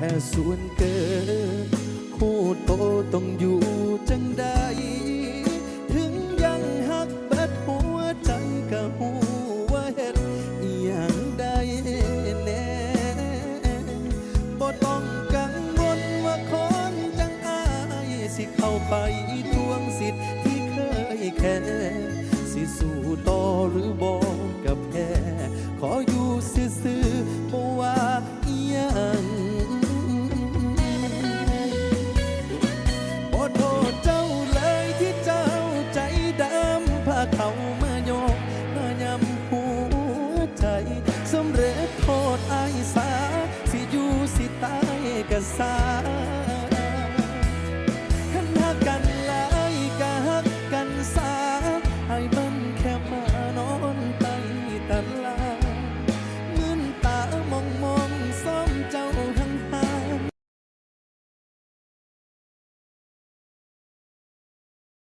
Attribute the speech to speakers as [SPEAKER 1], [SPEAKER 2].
[SPEAKER 1] ค่ส่วนเกินคู่โตต้องอยู่จังใด ถึงยังหักเบิดหัวใจก็หูว่าเฮ็ดอหย่างใดแน่บ่ต้องกังวลว่าคนจังอายสิเข้าไปทวงสิทธิ์ที่เคยแค่สิสู้ต่อหรือบอกกับแพ้ขออยู่ซื่อ เขาเขามาโยกมายำหัวใจสำเร็จโทษไอ้สา สิอยู่สิตายกะสา